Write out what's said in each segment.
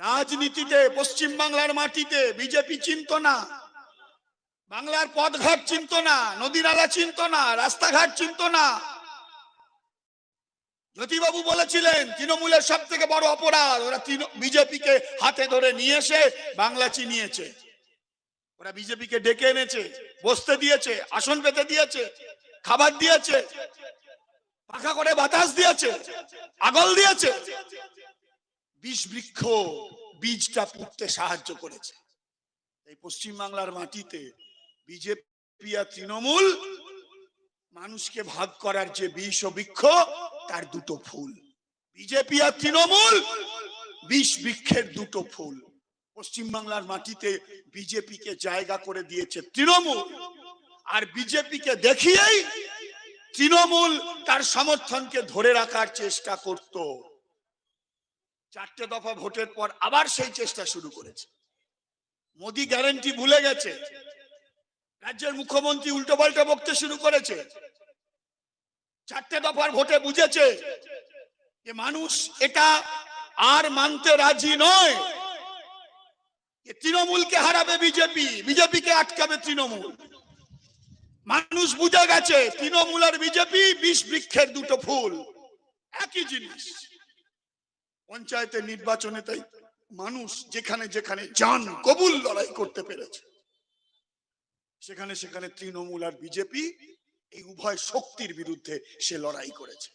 রাজনীতিতে, পশ্চিম বাংলার মাটিতে বিজেপি চিনত না। বাংলার পথঘাট চিনত না, নদী নালা চিনত না, রাস্তাঘাট চিনত না। জ্যোতিবাবু বলেছিলেন, তৃণমূলের সব থেকে বড় অপরাধ, ওরা বিজেপিকে হাতে ধরে নিয়ে এসে বাংলা চিনিয়েছে। ওরা বিজেপিকে ডেকে এনেছে, বসতে দিয়েছে, আসন পেতে দিয়েছে, খাবার দিয়েছে পাখা করে বাতাস দিয়েছে, আগল দিয়েছে। বিষ বৃক্ষ বীজটা পুঁততে সাহায্য করেছে। এই পশ্চিম বাংলার মাটিতে বিজেপি আর তৃণমূল মানুষকে ভাগ করার যে বিষ ও বৃক্ষ, তার দুটো ফুল। বিজেপি আর তৃণমূল বিষ বৃক্ষের দুটো ফুল। পশ্চিম বাংলার মাটিতে বিজেপিকে জায়গা করে দিয়েছে তৃণমূল। আর বিজেপিকে দেখিয়েই তৃণমূল তার সমর্থনকে ধরে রাখার চেষ্টা করত। চারটে দফা ভোটের পর আবার সেই চেষ্টা শুরু করেছে। মোদি গ্যারেন্টি ভুলে গেছে। রাজ্যের মুখ্যমন্ত্রী উল্টো পাল্টা বকতে শুরু করেছে। চারটে দফার ভোটে বুঝেছে যে মানুষ এটা আর মানতে রাজি নয়। তৃণমূলকে হারাবে বিজেপি, বিজেপিকে আটকাবে তৃণমূল। মানুষ বুঝে গেছে, তৃণমূল আর বিজেপি বিষ বৃক্ষের দুটো ফুল। একই জিনিস। পঞ্চায়েতের নির্বাচনে তাই মানুষ যেখানে যেখানে যান, কবুল লড়াই করতে পেরেছে। সেখানে সেখানে তৃণমূল আর বিজেপি এই উভয় শক্তির বিরুদ্ধে সে লড়াই করেছে।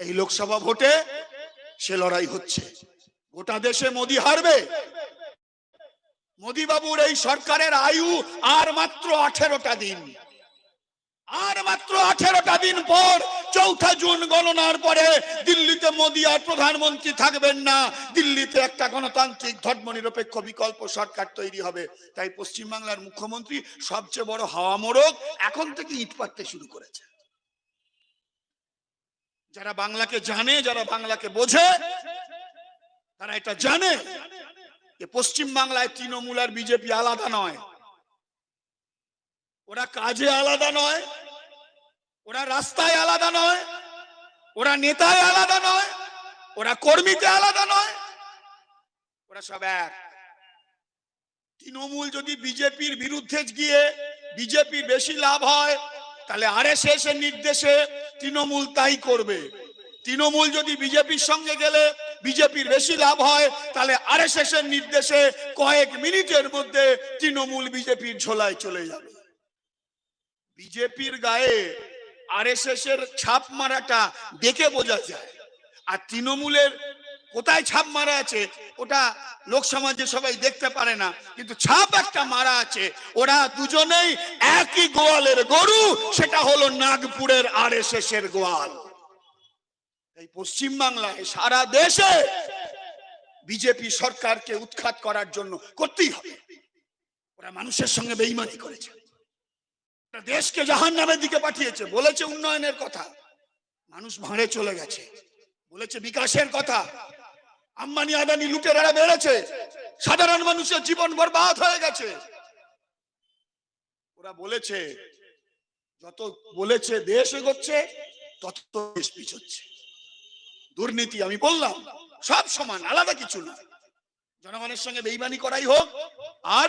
এই লোকসভা ভোটে সে লড়াই হচ্ছে। গোটা দেশে মোদি হারবে। মোদি বাবুর এই সরকারের আয়ু আর মাত্র আঠেরোটা দিন। আর মাত্র আঠেরোটা দিন পর চৌঠা জুন গণনার পরে দিল্লিতে মোদী আর প্রধানমন্ত্রী থাকবেন না। দিল্লিতে একটা গণতান্ত্রিক ধর্মনিরপেক্ষ বিকল্প সরকার তৈরি হবে। তাই পশ্চিমবাংলার মুখ্যমন্ত্রী সবচেয়ে বড় হাওয়া মোড়ক এখন থেকে ইট পাততে শুরু করেছে। যারা বাংলাকে জানে, যারা বাংলাকে বোঝে, তারা এটা জানে যে পশ্চিম বাংলায় তৃণমূল আর বিজেপি আলাদা নয়। ওরা কাজে আলাদা নয় ওরা রাস্তায় আলাদা নয়, ওরা নেতায় আলাদা নয়, ওরা কর্মীতে আলাদা নয়, ওরা সব এক। তৃণমূল যদি বিজেপির বিরুদ্ধে গিয়ে বিজেপি বেশি লাভ হয়, তাহলে আরএসএস এর নির্দেশে তৃণমূল তাই করবে। তৃণমূল যদি বিজেপির সঙ্গে গেলে বিজেপির বেশি লাভ হয়, তাহলে আরএসএস এর নির্দেশে কয়েক মিনিটের মধ্যে তৃণমূল বিজেপির ঝোলায় চলে যাবে। বিজেপির গায়ে আরএসএস এর ছাপ মারাটা দেখে বোঝা যায়। আর তৃণমূলের কোথায় ছাপ মারা আছে, ওটা লোক সমাজে সবাই দেখতে পারে না। কিন্তু ছাপ একটা মারা আছে, ওরা দুজনেই একই গোয়ালের গরু, সেটা হলো নাগপুরের আরএসএস এর গোয়াল। এই পশ্চিম বাংলায় সারা দেশে বিজেপি সরকারকে উৎখাত করার জন্য করতেই হবে। ওরা মানুষের সঙ্গে বেইমানি করেছে। দেশকে জাহান নামের দিকে পাঠিয়েছে, বলেছে উন্নয়নের কথা। মানুষ ভাঁড়ে চলে গেছে, বলেছে বিকাশের কথা। আম্বানি আদানি লুটেরারা বেড়েছে, সাধারণ মানুষের জীবন বরবাদ হয়ে গেছে। ওরা বলেছে, যত বলেছে দেশ এগোচ্ছে, তত দেশ পিছোচ্ছে। দুর্নীতি আমি বললাম, সব সমান, আলাদা কিছু না। জনগণের সঙ্গে বেইমানি করাই হোক, আর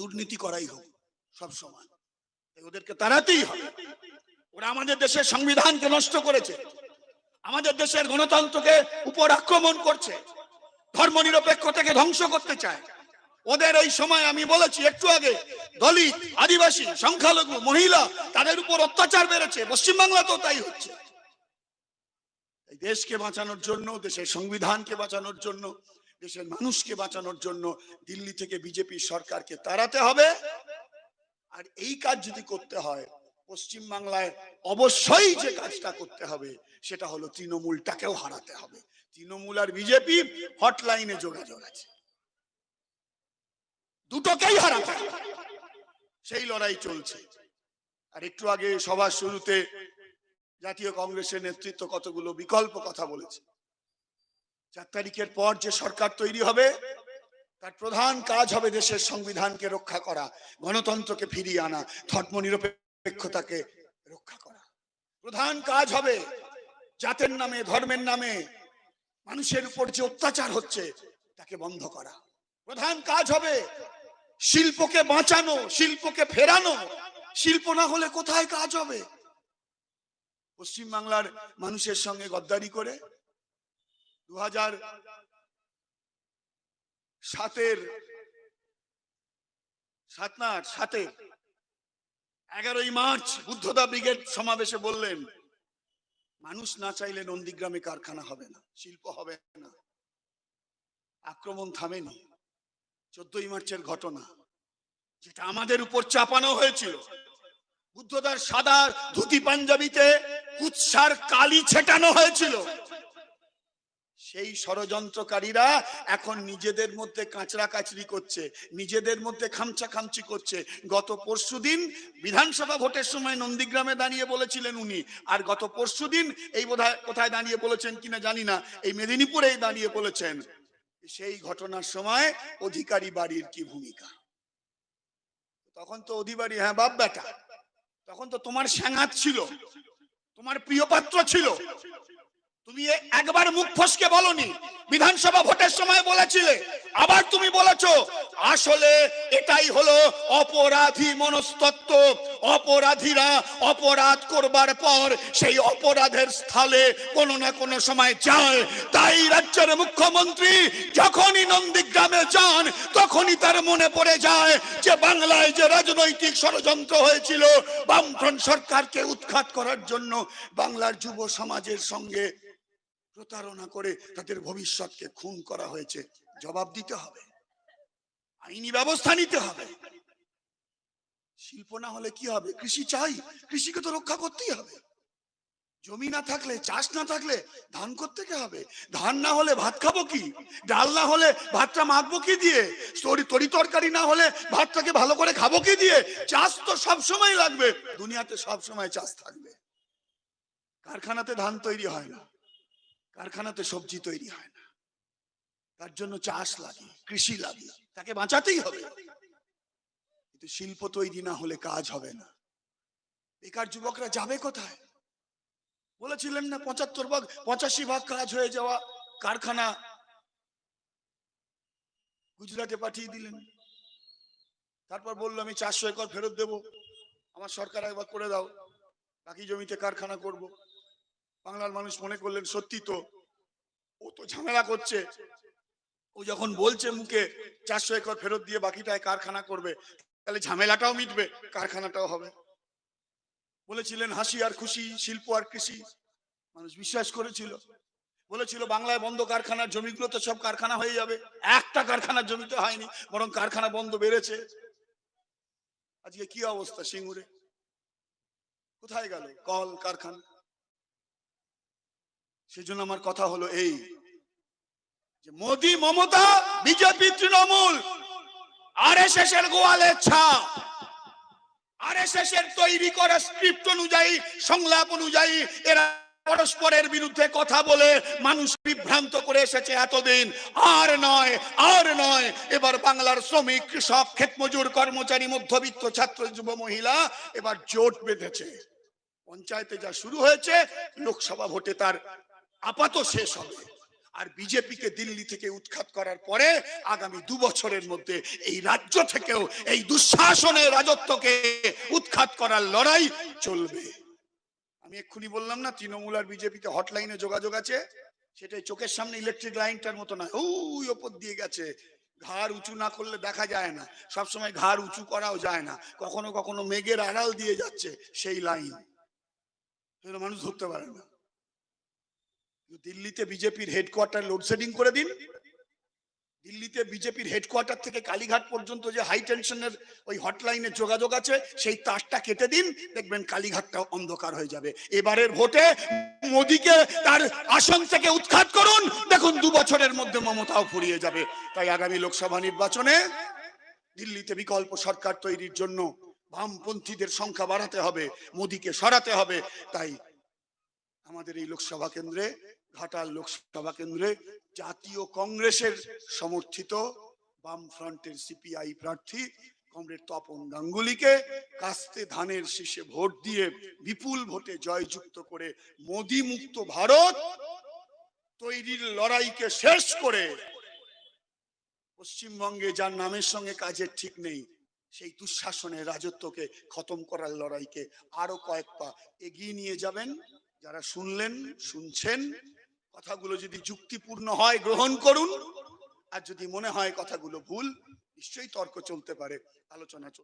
দুর্নীতি করাই হোক, সব সমান। ওদেরকে তাড়াতেই হবে। ওরা আমাদের দেশের সংবিধানকে নষ্ট করেছে। আমাদের দেশের গণতন্ত্রকে উপর আক্রমণ করছে। ধর্ম নিরপেক্ষতাকে ধ্বংস করতে চায়। ওদের এই সময় আমি বলেছি, একটু আগে দলিত, আদিবাসী, সংখ্যালঘু, মহিলা তাদের উপর অত্যাচার বেড়েছে। পশ্চিমবাংলাতেও তাই হচ্ছে। এই দেশকে বাঁচানোর জন্য, দেশের সংবিধানকে বাঁচানোর জন্য, দেশের মানুষকে বাঁচানোর জন্য দিল্লি থেকে বিজেপি সরকারকে তাড়াতে হবে। আর এই কাজ যদি করতে হয়, পশ্চিম বাংলায় অবশ্যই যে কাজটা করতে হবে, সেটা হলো তৃণমূলটাকেও হারাতে হবে। তৃণমূল আর বিজেপি হটলাইনে যোগাযোগ আছে। দুটোকেই হারাতে সেই লড়াই চলছে। আর একটু আগে সবার শুরুতে জাতীয় কংগ্রেসের নেতৃত্ব কতগুলো বিকল্প কথা বলেছে। চার তারিখের পর যে সরকার তৈরি হবে তার প্রধান কাজ হবে দেশের সংবিধানকে রক্ষা করা, গণতন্ত্রকে ফিরিয়ে আনা ধর্ম নিরপেক্ষতাকে রক্ষা করা। প্রধান কাজ হবে জাতের নামে, ধর্মের নামে, মানুষের উপর যে অত্যাচার হচ্ছে তাকে বন্ধ করা। প্রধান কাজ হবে শিল্পকে বাঁচানো, শিল্পকে ফেরানো। শিল্প না হলে কোথায় কাজ হবে? পশ্চিম বাংলার মানুষের সঙ্গে গদ্দারি করে দু হাজার সাতের সাত না আট, সাতে। এগারোই মার্চ বুদ্ধদা ব্রিগেড সমাবেশে বললেন মানুষ না চাইলে নন্দীগ্রামে কারখানা হবে না শিল্প হবে না। আক্রমণ থামেনি। চোদ্দই মার্চের ঘটনা যেটা আমাদের উপর চাপানো হয়েছিল। বুদ্ধদার সাদা ধুতি পাঞ্জাবিতে কুৎসার কালি ছেটানো হয়েছিল। সেই ষড়যন্ত্রকারীরা এখন নিজেদের মধ্যে কাঁচরা কাচরি করছে, নিজেদের মধ্যে খামচা খামচি করছে। গত পরশুদিন বিধানসভা ভোটের সময় নন্দীগ্রামে দাঁড়িয়ে বলেছিলেন উনি, আর গত পরশুদিন এই বোধহয় কোথায় দাঁড়িয়ে বলেছেন কিনা জানি না, এই মেদিনীপুরেই দাঁড়িয়ে বলেছেন। সেই ঘটনার সময় অধিকারী বাড়ির কি ভূমিকা? তখন তো অধিবাড়ি হ্যাঁ বাপ বেটা, তখন তো তোমার স্যাঙাত ছিল, তোমার প্রিয় পাত্র ছিল তুমি একবার মুখ ফসকে বলনি। বিধানসভা ভোটের সময় বলেছিলে। আবার তুমি বলেছ, আসলে এটাই হলো অপরাধী মনস্তত্ত্ব। অপরাধীরা অপরাধ করবার পর সেই অপরাধের স্থলে কোনো না কোনো সময় যায়। তাই রাজ্যের মুখ্যমন্ত্রী যখনই নন্দীগ্রামে যান, তখনই তার মনে পড়ে যায় যে বাংলায় যে রাজনৈতিক ষড়যন্ত্র হয়েছিল, বামফ্রন্ট সরকারকে উৎখাত করার জন্য বাংলার যুব সমাজের সঙ্গে প্রতারণা করে তাদের ভবিষ্যৎকে খুন করা হয়েছে। জবাব দিতে হবে। আইনি ব্যবস্থা নিতে হবে। শিল্প না হলে কি হবে? কৃষি চাই। কৃষিকে তো রক্ষা করতেই হবে। জমি না থাকলে, চাষ না থাকলে ধান করতে কে হবে? ধান না হলে ভাত খাব কি? ডাল না হলে ভাতটা মাখবো কি দিয়ে? তরি তরি তরকারি না হলে ভাতটাকে ভালো করে খাব কি দিয়ে? চাষ তো সব সময় লাগবে। দুনিয়াতে সব সময় চাষ থাকবে। কারখানাতে ধান তৈরি হয় না। কারখানাতে সবজি তৈরি হয় না। তার জন্য চাষ লাগে, কৃষি লাগে, তাকে বাঁচাতেই হবে। কিন্তু শিল্প তৈরি না হলে কাজ হবে না। বেকার যুবকরা যাবে কোথায়? বলেছিলেন না পঁচাত্তর ভাগ, পঁচাশি ভাগ কাজ হয়ে যাওয়া কারখানা। গুজরাটে পাঠিয়ে দিলেন। তারপর বলল, আমি চারশো একর ফেরত দেব। আমার সরকার একবার করে দাও। বাকি জমিতে কারখানা করব। বাংলার মানুষ মনে করলেন, সত্যি তো? ও তো ঝামেলা করছে। ও যখন বলছে মুখে, চারশো একর ফেরত দিয়ে বাকিটায় কারখানা করবে, তাহলে ঝামেলাটাও মিটবে, কারখানাটাও হবে। বলেছিলেন, হাসি আর খুশি, শিল্প আর কৃষি। মানুষ বিশ্বাস করেছিল। বলেছিল, বাংলায় বন্ধ কারখানার জমিগুলো তো সব কারখানা হয়ে যাবে। একটা কারখানার জমিতে হয়নি, বরং কারখানা বন্ধ বেড়েছে। আজকে কি অবস্থা সিঙ্গুরে? কোথায় গেল? কল, কারখানা? সেজন্য আমার কথা হলো এই, যে Modi Mamata BJP Trinamool R S S এর গোয়ালের ছাপ আর এস এর তৈরি করা স্ক্রিপ্ট অনুযায়ী, সংলাপ অনুযায়ী, এরা পরস্পরের বিরুদ্ধে কথা বলে মানুষ বিভ্রান্ত করে এসেছে এতদিন। আর নয় আর নয়, এবার বাংলার শ্রমিক, কৃষক, ক্ষেতমজুর, কর্মচারী, মধ্যবিত্ত ছাত্র, যুব মহিলা এবার জোট বেঁধেছে। পঞ্চায়েতে যা শুরু হয়েছে, লোকসভা ভোটে তার আপাত শেষ হবে। আর বিজেপিকে দিল্লি থেকে উৎখাত করার পরে আগামী দু বছরের মধ্যে এই রাজ্য থেকেও এই দুঃশাসনের রাজত্বকে উৎখাত করার লড়াই চলবে। আমি এক্ষুনি বললাম না, তৃণমূল আর বিজেপিতে হটলাইনে যোগাযোগ আছে। সেটাই চোখের সামনে ইলেকট্রিক লাইনটার মতো না ওই ওপর দিয়ে গেছে। ঘাড় উঁচু না করলে দেখা যায় না। সবসময় ঘাড় উঁচু করাও যায় না। কখনো কখনো মেঘের আড়াল দিয়ে যাচ্ছে সেই লাইন মানুষ ধরতে পারে না। দিল্লিতে বিজেপির হেডকোয়ার্টার লোডশেডিং করে দিন। দিল্লিতে বিজেপির হেডকোয়ার্টার থেকে কালীঘাট পর্যন্ত যে হাই টেনশনের ওই হটলাইনে যোগাযোগ আছে, সেই তারটা কেটে দিন, দেখবেন কালীঘাটটা অন্ধকার হয়ে যাবে। এবারের ভোটে মোদিকে তার আসন থেকে উৎখাত করুন, দেখুন দু বছরের মধ্যে মমতাও ফুরিয়ে যাবে। তাই আগামী লোকসভা নির্বাচনে দিল্লিতে বিকল্প সরকার তৈরির জন্য বামপন্থীদের সংখ্যা বাড়াতে হবে, মোদীকে সরাতে হবে। তাই আমাদের এই লোকসভা কেন্দ্রে, ঘাটাল লোকসভা কেন্দ্রে জাতীয় কংগ্রেসের সমর্থিত বাম ফ্রন্টের সিপিআই প্রার্থী কমরেড তপন গাঙ্গুলিকে কাস্তে ধানের শীষে ভোট দিয়ে বিপুল ভোটে জয়যুক্ত করে মোদি মুক্ত ভারত তৈরির লড়াইকে শেষ করে। পশ্চিমবঙ্গে যার নামের সঙ্গে কাজের ঠিক নেই, সেই দুঃশাসনের রাজত্বকে খতম করার লড়াইকে আরও কয়েক পা এগিয়ে নিয়ে যাবেন যারা শুনলেন, শুনছেন, কথাগুলো যদি যুক্তিপূর্ণ হয়, গ্রহণ করুন। আর যদি মনে হয় কথাগুলো ভুল, নিশ্চয়ই তর্ক চলতে পারে। আলোচনা